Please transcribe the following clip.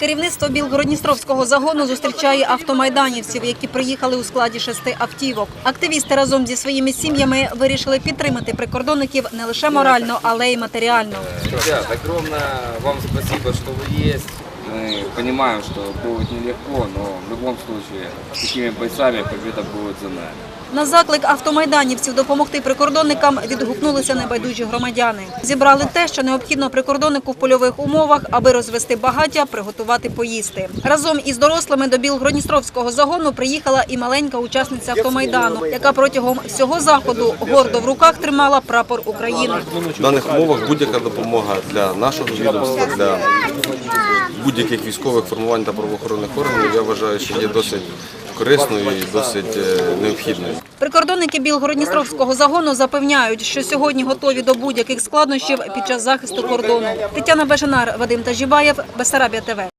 Керівництво Білгородністровського загону зустрічає автомайданівців, які приїхали у складі шести автівок. Активісти разом зі своїми сім'ями вирішили підтримати прикордонників не лише морально, але й матеріально. Ребят, огромное вам спасибо, что є. есть. Мы понимаем, что будет нелегко, но в любом случае такими бойцами победа будет за нами. На заклик автомайданівців допомогти прикордонникам відгукнулися небайдужі громадяни. Зібрали те, що необхідно прикордоннику в польових умовах, аби розвести багаття, приготувати поїсти. Разом із дорослими до Білгородністровського загону приїхала і маленька учасниця автомайдану, яка протягом всього заходу гордо в руках тримала прапор України. В даних умовах будь-яка допомога для нашого відомства, для будь-яких військових формувань та правоохоронних органів, я вважаю, що є досить корисною і досить е, необхідною. Прикордонники Білгородністровського загону запевняють, що сьогодні готові до будь-яких складнощів під час захисту кордону. Тетяна Бежанар, Вадим Тажібаєв, Бесарабія ТВ.